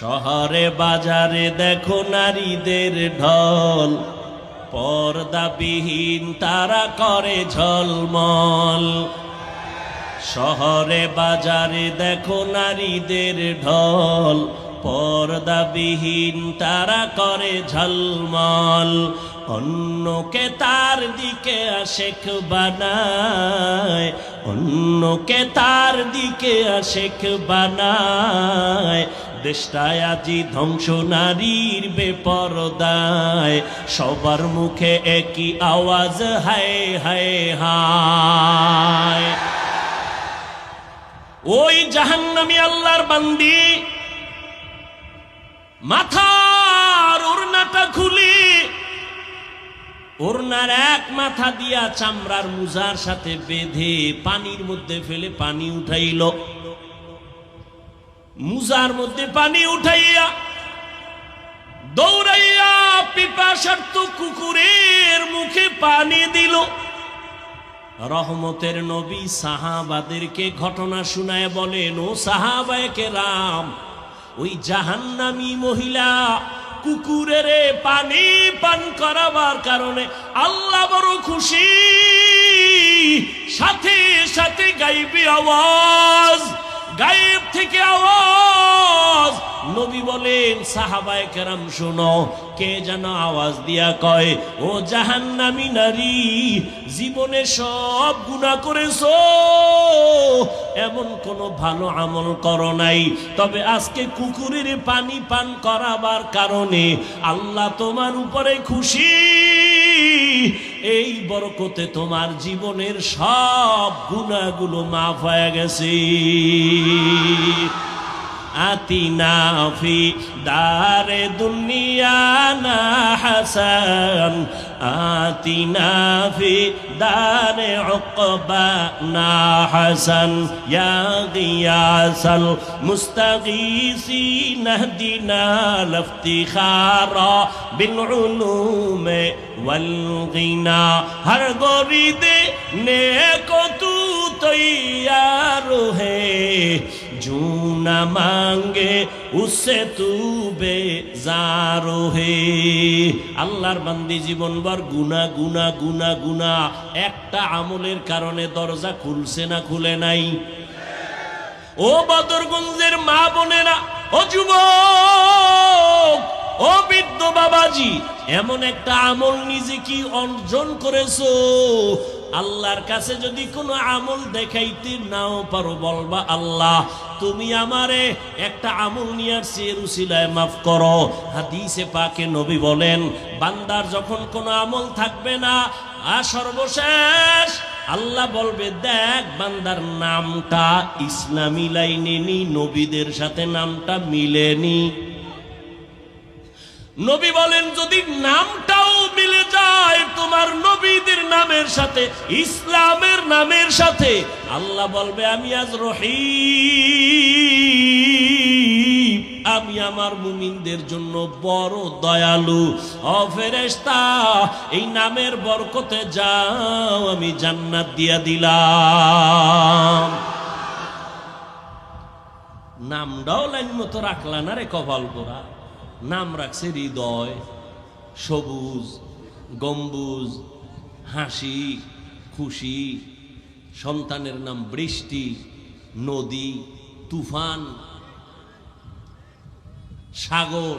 শহরে বাজারে দেখো নারীদের ঢল। পর্দাবিহীন তারা করে ঝলমল। শহরে বাজারে দেখো নারীদের ঢল। পর্দাবিহীন তারা করে ঝলমল। অন্যকে তার দিকে আশেখ বানায়। অন্যকে তার দিকে আশেখ বানায়। দেশটায় আজি ধ্বংস নারীর বেপরদায়। সবার মুখে একই আওয়াজ, হায় হায় হায়। ওই জাহান্নামী আল্লাহর বান্দি, মাথার ওড়নাটা খুলি। ওড়নার এক মাথা দিয়া চামড়ার মুজার সাথে বেঁধে পানির মধ্যে ফেলে পানি উঠাইল। মুজার মধ্যে পানি উঠাইয়া, দৌড়াইয়া পিপাসার্থ কুকুরের মুখে পানি দিল। রহমতের নবী সাহাবাদেরকে ঘটনা শুনায় বলেন, ও সাহাবায়কে রাম ওই জাহান্নামী মহিলা কুকুরের পানি পান করাবার কারণে আল্লাহ বড় খুশি। সাথে সাথে গাইবে আওয়াজ গায়েব থেকে আওয়াজ। নবী বলেন, সাহাবায় কেরাম, শোনো, কে যেন আওয়াজ দিয়া কয়, ও জাহান্নামী নারী, জীবনে সব গুণা করেছ। এমন কোনো ভালো আমল করো নাই। তবে আজকে কুকুরের পানি পান করাবার কারণে আল্লাহ তোমার উপরে খুশি। এই বরকতে তোমার জীবনের সব গুণাগুলো মাফ হয়ে গেছে। আতিনাফি দারে দুনিয়া না হাসান آتنا في دار عقبانا حسن يا غياث المستغيثين اهدنا لافتخارا بالعلوم والغنى هر غريد نیک تو تیار ہے জুনা মাঙ্গে উসে उससे तू হে। আল্লাহর বান্দি জীবনভর গুনা গুনা গুনা গুনা, একটা আমলের কারণে দরজা খুলছে না, খুলে নাই। ও বদরগঞ্জের মা বোনেরা, ও যুব ও বৃদ্ধ বাবাজি, এমন একটা আমল নিজে কি অর্জন করেছ? আল্লাহর কাছে যদি কোনো আমল দেখাইতে নাও পারো, বলবা, আল্লাহ, তুমি আমারে একটা আমল নিয়ে আসছি, এর মাফ করো। হাদিসে পাকে নবী বলেন, বান্দার যখন কোনো আমল থাকবে না, আর সর্বশেষ আল্লাহ বলবে, দেখ, বান্দার নামটা ইসলামী লাইনে নি, নবীদের সাথে নামটা মিলেনি নবী বলেন, যদি নামটাও মিলে যায়, তোমার সাথে, ইসলামের নামের সাথে। আল্লাহ বলবে, আমি আজ রহি আমি আমার মুমিনদের জন্য বড় দয়ালু। ও ফেরেশতা, এই নামের বরকতে যাও, আমি জান্নাত দিয়া দিলাম। নামটাও লাইন মতো রাখলা না রে কপাল করা নাম রাখছে হৃদয়, সবুজ, গম্বুজ হাসি খুশি সন্তানের নাম বৃষ্টি নদী তুফান সাগর।